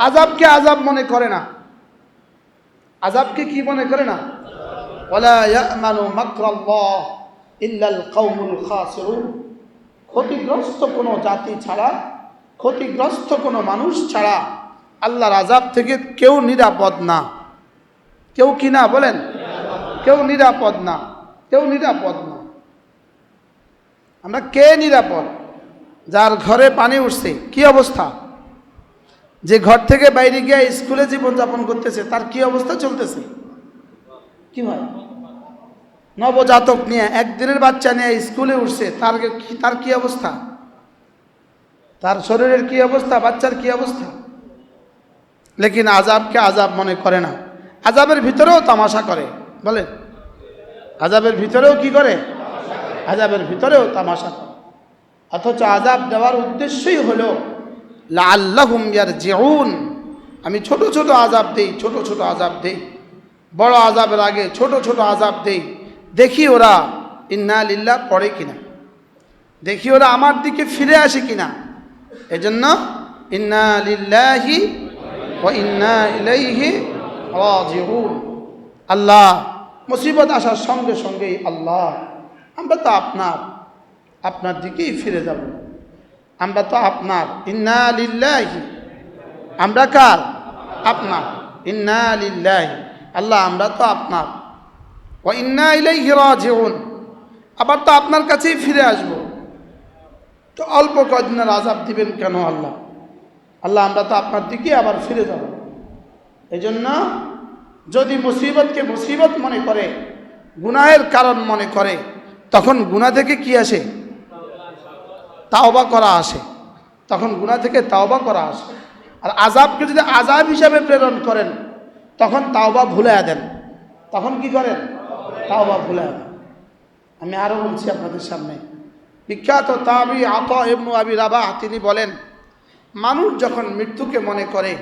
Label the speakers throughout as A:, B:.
A: আজাবকে আজাব মনে করে না। আজাবকে কি মনে করে না? ক্ষতিগ্রস্ত কোনো জাতি ছাড়া, ক্ষতিগ্রস্ত কোনো মানুষ ছাড়া আল্লাহর আজাব থেকে কেউ নিরাপদ না। কেউ কি না বলেন? কেউ নিরাপদ না। কেউ নিরাপদ না। আমরা কে নিরাপদ? যার ঘরে পানি উঠছে, কি অবস্থা? যে ঘর থেকে বাইরে গিয়ে স্কুলে জীবনযাপন করতেছে, তার কি অবস্থা চলতেছে? কি হয় নবজাতক নিয়ে, একদিনের বাচ্চা নিয়ে স্কুলে উঠছে, তার তার কি অবস্থা? তার শরীরের কি অবস্থা, বাচ্চার কি অবস্থা? লেকিন আজাবকে আজাব মনে করে না। আজাবের ভিতরেও তামাশা করে বলে আজাবের ভিতরেও কি করে? আজাবের ভিতরেও তামাশা করে। অথচ আজাব দেওয়ার উদ্দেশ্যই হলো লাল্লাহুম ইয়ার জেউন আমি ছোট ছোট আজাব দেই, ছোট ছোট আজাব দেই। বড় আজাবের আগে ছোট ছোট আজাব দেই। দেখি ওরা ইন্না লিল্লাহ পড়ে কিনা। দেখি ওরা আমার দিকে ফিরে আসে কিনা। এজন্য ইন্না লিল্লাহি ও ইন্না ইলাইহি রাজিউন। আল্লাহ, মুসিবত আসার সঙ্গে সঙ্গেই আল্লাহ, আমরা তো আপনার আপনার দিকেই ফিরে যাব। আমরা তো আপনার। ইন্না লিল্লাহি। আমরা কার? আপনার। ইন্না লিল্লাহি। আল্লাহ, আমরা তো আপনার। ও ইন্না ইলাইহি রাজিউন। আবার তো আপনার কাছেই ফিরে আসব। তো অল্প কদিনের আজাব দিবেন কেন আল্লাহ? আল্লাহ, আমরা তো আপনার দিকে আবার ফিরে যাব। এই জন্য যদি মুসিবতকে মুসিবত মনে করে, গুনাহের কারণ মনে করে, তখন গুণা থেকে কি আসে? তাওবা করা আসে। তখন গুণা থেকে তাওবা করা আসে। আর আজাবকে যদি আজাব হিসাবে প্রেরণ করেন, তখন তাওবা ভুলে দেন। তখন কি করেন? তাওবা ভুলে দেন। আমি আরও বলছি আপনাদের সামনে। বিখ্যাত তাবি আত এমনু আবি রাবা তিনি বলেন, মানুষ যখন মৃত্যুকে মনে করে,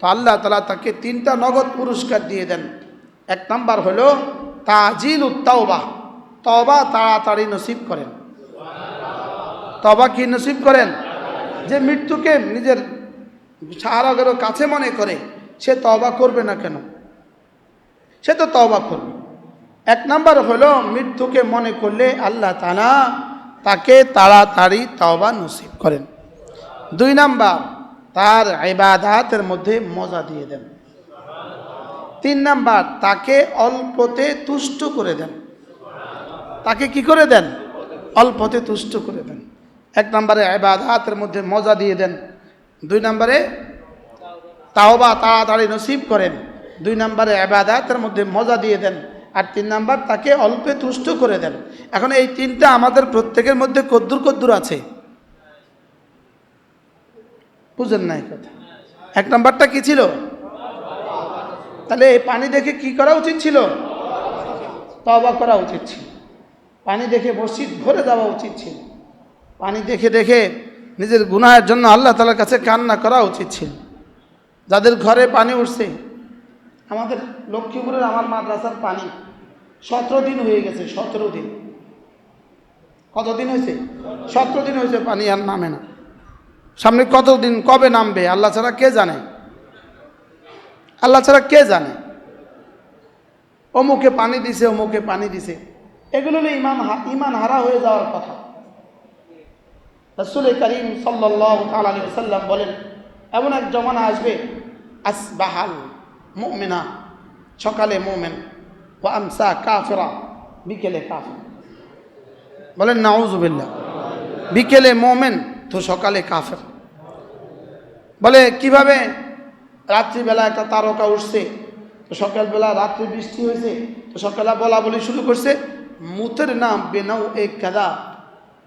A: তো আল্লাহ তালা তাকে তিনটা নগদ পুরস্কার দিয়ে দেন। এক নাম্বার হলো তাজিল উত্তাওবা তবা তাড়াতাড়ি নসিব করেন। তবা কি নসিব করেন? যে মৃত্যুকে নিজের সাহারাগেরও কাছে মনে করে, সে তবা করবে না কেন? সে তো তবা করবে। এক নাম্বার হলো, মৃত্যুকে মনে করলে আল্লাহ তালা তাকে তাড়াতাড়ি তবা নসিব করেন। দুই নাম্বার, তার ইবাদাতের মধ্যে মজা দিয়ে দেন। তিন নাম্বার, তাকে অল্পতে তুষ্ট করে দেন। তাকে কি করে দেন? অল্পতে তুষ্ট করে দেন। এক নম্বরে এবাদাতের মধ্যে মজা দিয়ে দেন। দুই নম্বরে তাওবা তাড়াতাড়ি নসিব করেন। দুই নম্বরে এবাদাতের মধ্যে মজা দিয়ে দেন। আর তিন নাম্বার তাকে অল্পে তুষ্ট করে দেন। এখন এই তিনটা আমাদের প্রত্যেকের মধ্যে কদ্দুর কদ্দুর আছে। বুঝেন না কথা। এক নাম্বারটা কি ছিল? তাহলে এই পানি দেখে কি করা উচিত ছিল? তবা করা উচিত ছিল। পানি দেখে মসজিদ ভরে যাওয়া উচিত ছিল। পানি দেখে দেখে নিজের গুনাহের জন্য আল্লাহ তালার কাছে কান্না করা উচিত ছিল। যাদের ঘরে পানি উঠছে, আমাদের লক্ষ্মীপুরের আমার মাদ্রাসার পানি সতেরো দিন হয়ে গেছে, সতেরো দিন। কতদিন হয়েছে? সতেরো দিন হয়েছে পানি আর নামে না। সামনে কতদিন কবে নামবে, আল্লাহ ছাড়া কে জানে? আল্লাহ ছাড়া কে জানে? অমুকে পানি দিছে, অমুকে পানি দিছে। এগুলো ইমান ইমান হারা হয়ে যাওয়ার কথা। রসুল করিম সাল্লাহ সাল্লাম বলেন, এমন এক জমানা আসবে আস আসবাহাল মোমেনা, সকালে মোমেন ও আমসা কাফেরা, বিকেলে কাফের। বলেন নাউজুবিল্লা বিকেলে মোমেন তো সকালে কাফের। বলে, কীভাবে রাত্রিবেলা একটা তারকা উঠছে, তো সকালবেলা রাত্রি বৃষ্টি হয়েছে, তো সকালে বলা বলি শুরু করছে, মুতের নাম বেনাও এক কাদা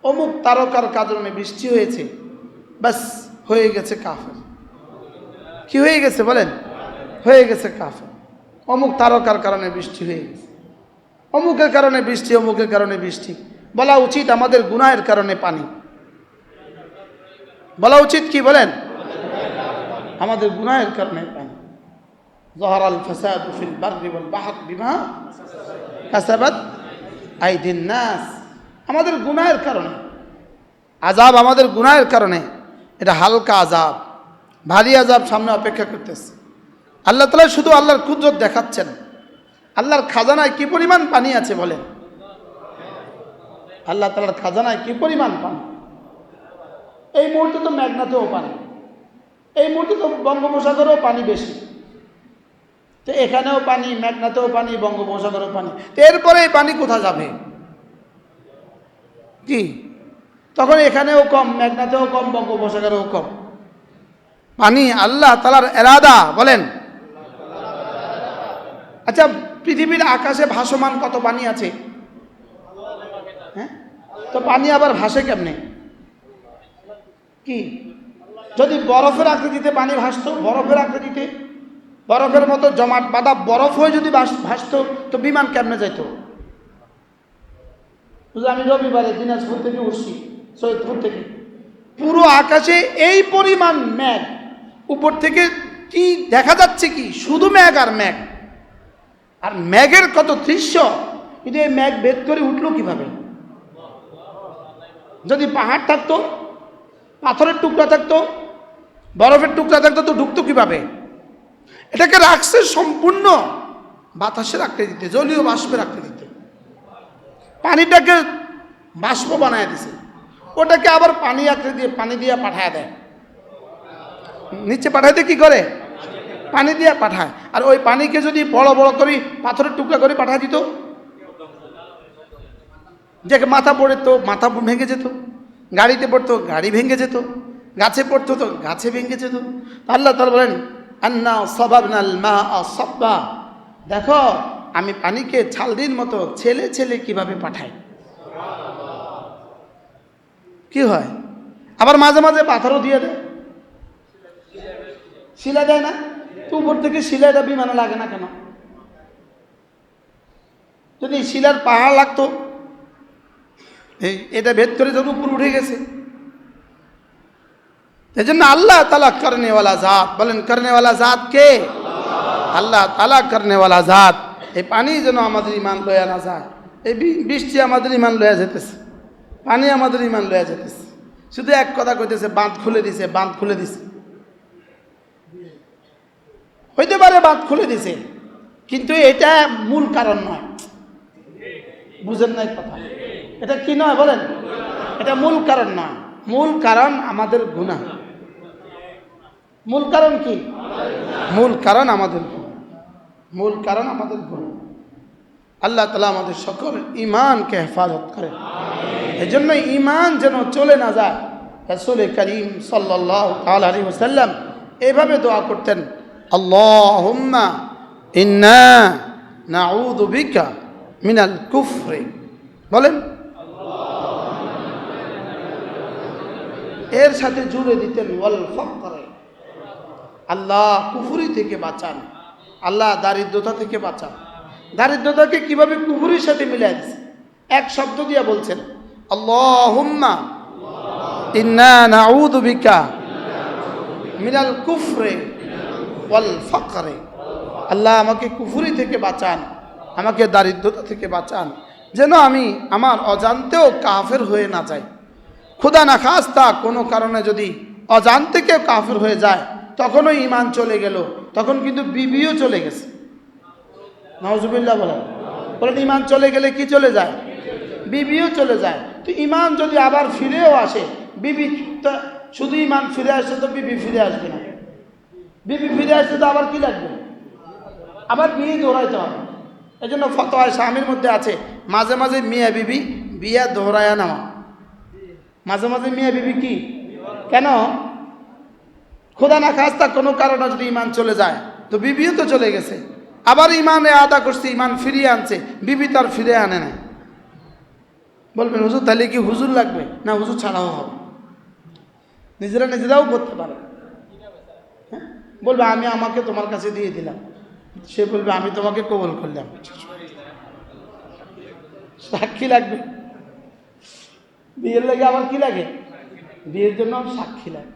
A: অমুক তারকার কারণে বৃষ্টি হয়েছে। ব্যাস, হয়ে গেছে কাফের। কি হয়ে গেছে বলেন? হয়ে গেছে কাফের। অমুক তারকার কারণে বৃষ্টি হয়ে গেছে। অমুকের কারণে বৃষ্টি, অমুকের কারণে বৃষ্টি। বলা উচিত আমাদের গুনাহের কারণে পানি। বলা উচিত কি বলেন? আমাদের গুনাহের কারণে পানি। জহরাল ফসাদ ফিল বাহর বিমা কাসাবাত আইদিন নাস। আমাদের গুনাহের কারণে। আজাব আমাদের গুনাহের কারণে। এটা হালকা আজাব ভারী আজাব সামনে অপেক্ষা করতেছে। আল্লাহ তালা শুধু আল্লাহর কুদরত দেখাচ্ছেন। আল্লাহর খাজানায় কি পরিমাণ পানি আছে বলেন? আল্লাহ তালার খাজানায় কি পরিমাণ পানি? এই মুহূর্তে তো মেঘনাতেও পানি। এই মুহূর্তে তো বঙ্গোপসাগরেও পানি বেশি। তো এখানেও পানি মেঘনাতেও পানি, বঙ্গোপসাগরেও পানি। তো এরপরে এই পানি কোথায় যাবে? কি তখন এখানেও কম মেঘনাতেও কম বঙ্গোপসাগরেও কম। পানি আল্লাহ তালার এরাদা বলেন। আচ্ছা পৃথিবীর আকাশে ভাসমান কত পানি আছে? হ্যাঁ? তো পানি আবার ভাসে কেমনে? কি? যদি বরফের আকৃতিতে পানি ভাসতো বরফের আকৃতিতে? বরফের মতো জমাট বাঁধা বরফ হয়ে যদি ভাস- ভাসতো তো বিমান কেমনে বুঝলি, আমি রবিবারে দিনাজপুর থেকে উঠছি সৈয়দপুর থেকে। পুরো আকাশে এই পরিমাণ ম্যাঘ উপর থেকে কি দেখা যাচ্ছে কি? শুধু ম্যাঘ আর ম্যাঘ আর ম্যাঘের কত দৃশ্য? কিন্তু এই ম্যাঘ বেদ করে উঠল কীভাবে? যদি পাহাড় থাকতো, পাথরের টুকরা থাকতো, বরফের টুকরা থাকতো, তো ঢুকতো কীভাবে? এটাকে রাখছে সম্পূর্ণ বাতাসে রাখতে দিতে জলীয় বাষ্পের আকৃতিতে। পানিটাকে বাষ্প বানায় দিছে। ওটাকে আবার পানি আকৃতি দিয়ে, পানি দিয়ে পাঠায় দেয়। নিচে পাঠাইতে কি করে? পানি দিয়ে পাঠায়। আর ওই পানিকে যদি বড় বড় করি, পাথরের টুকরা করে পাঠায় দিত। যে মাথা পড়ে তো মাথা ভেঙে যেত। গাড়িতে পড়তো, গাড়ি ভেঙে যেত। গাছে পড়তো তো গাছে ভেঙে যেত। আল্লাহ তার বলেন, আন্না সব্বা। দেখো আমি পানিকে ছালদির মতো ছেলে ছেলে কীভাবে পাঠাই? কি হয়? আবার মাঝে মাঝে পাথরও দিয়ে দেয়। শিলা দেয় না? তো উপর থেকে শিলাটা বিমানে লাগে না কেন? যদি শিলার পাহাড় লাগতো, এই এটা ভেদ করে যখন উপর উঠে গেছে। এই জন্য আল্লাহ তালা করনেওয়ালা জাত। বলেন, কর্নেওয়ালা জাত কে? আল্লাহ তালা কর্নেওয়ালা জাত। এই পানি যেন আমাদের ইমান লয়া না যায়। এই বৃষ্টি আমাদের ইমান লয়া যেতেছে পানি আমাদের ইমান লয়া যেতেছে শুধু এক কথা কইতেছে, বাঁধ খুলে দিছে, বাঁধ খুলে দিছে। হইতে পারে বাঁধ খুলে দিছে, কিন্তু এটা মূল কারণ নয়। বুঝেন নাই কথা? এটা কি নয় বলেন? এটা মূল কারণ নয়। মূল কারণ আমাদের গুণা মূল কারণ কি? মূল কারণ আমাদের। মূল কারণ আমাদের গুণ আল্লাহ তালা আমাদের সকল ইমানকে হেফাজত করেন এই জন্য ইমান যেন চলে না যায়, রসুল করিম সাল্লাহ আলী ওসাল্লাম এভাবে দোয়া করতেন, আল্লাহুম্মা ইন্না মিনাল কুফরি। বলেন, এর সাথে জুড়ে দিতেন, ওয়াল ফকরে। আল্লাহ কুফুরি থেকে বাঁচান, আল্লাহ দারিদ্রতা থেকে বাঁচান। দারিদ্রতাকে কীভাবে কুফুরির সাথে মিলে দিছে? এক শব্দ দিয়া বলছেন, আল্লাহুম্মা ইন্না নাউযু বিকা মিনাল কুফরে ওয়াল ফকরে। আল্লাহ আমাকে কুফুরি থেকে বাঁচান, আমাকে দারিদ্রতা থেকে বাঁচান, যেন আমি আমার অজান্তেও কাফের হয়ে না যাই। খুদা না খাস্তা কোনো কারণে যদি অজান্তে কেউ কাফের হয়ে যায়, তখনও ইমান চলে গেল, তখন কিন্তু বিবিও চলে গেছে। নওজুবিল্লাহ বলেন। বলেন, ইমান চলে গেলে কি চলে যায়? বিবিও চলে যায়। তো ইমান যদি আবার ফিরেও আসে, বিবি শুধু ইমান ফিরে আসে তো বিবি ফিরে আসবে না। বিবি ফিরে আসলে তো আবার কি লাগবে? আবার বিয়ে দৌড়াইতে হবে। এই জন্য ফতোয়ায় স্বামীর মধ্যে আছে, মাঝে মাঝে মিয়া বিবি বিয়া দোহরায়া নেওয়া মাঝে মাঝে মিয়া বিবি কি? কেন? খোদা না খাস্তা কোনো কারণে যদি ইমান চলে যায়, তো বিবিও তো চলে গেছে। আবার ইমানে আদা করছে ইমান ফিরিয়ে আনছে, বিবি তার ফিরে আনে না বলবেন, হুজুর, তাহলে কি হুজুর লাগবে? না, হুজুর ছাড়াও হবে। নিজেরা নিজেরাও করতে পারে। হ্যাঁ? বলবে, আমি আমাকে তোমার কাছে দিয়ে দিলাম। সে বলবে, আমি তোমাকে কবল করলাম। সাক্ষী লাগবে। বিয়ের লাগে আবার কি লাগে? বিয়ের জন্য সাক্ষী লাগে।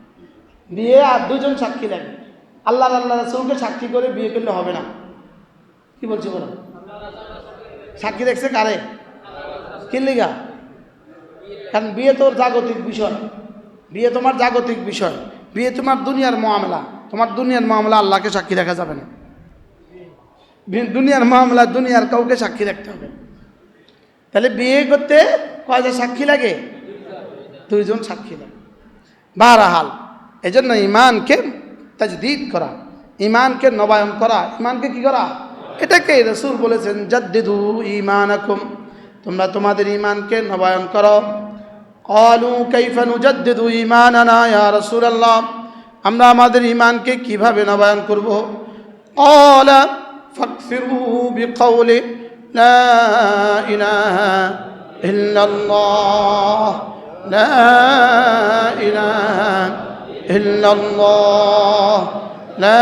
A: বিয়ে আর দুজন সাক্ষী লাগে। আল্লাহ আল্লাহ রাসুলকে সাক্ষী করে বিয়ে করলে হবে না। কি বলছো বলো? সাক্ষী দেখছে কারে? কি লিগা কারণ বিয়ে তোর জাগতিক বিষয়। বিয়ে তোমার জাগতিক বিষয়। বিয়ে তোমার দুনিয়ার মামলা। তোমার দুনিয়ার মামলা আল্লাহকে সাক্ষী রাখা যাবে না। দুনিয়ার মামলা, দুনিয়ার কাউকে সাক্ষী রাখতে হবে। তাহলে বিয়ে করতে কয়জন সাক্ষী লাগে? দুইজন সাক্ষী লাগে। বারাহাল। এই জন্য ইমানকে তাজদিদ করা। ইমানকে নবায়ন করা। ইমানকে কি করা? এটাকে রসুল বলেছেন, জাদ্দিদু ইমান আকুম তোমরা তোমাদের ইমানকে নবায়ন করো। অলু কৈফানু জাদ্দিদু ইমান আনা রসুল আল্লাহ আমরা আমাদের ইমানকে কীভাবে নবায়ন করব? অলা ফাকফিরু বিকৌলে লা ইলাহা ইল্লাল্লাহ। লা ইলাহা ইল্লাল্লাহ। লা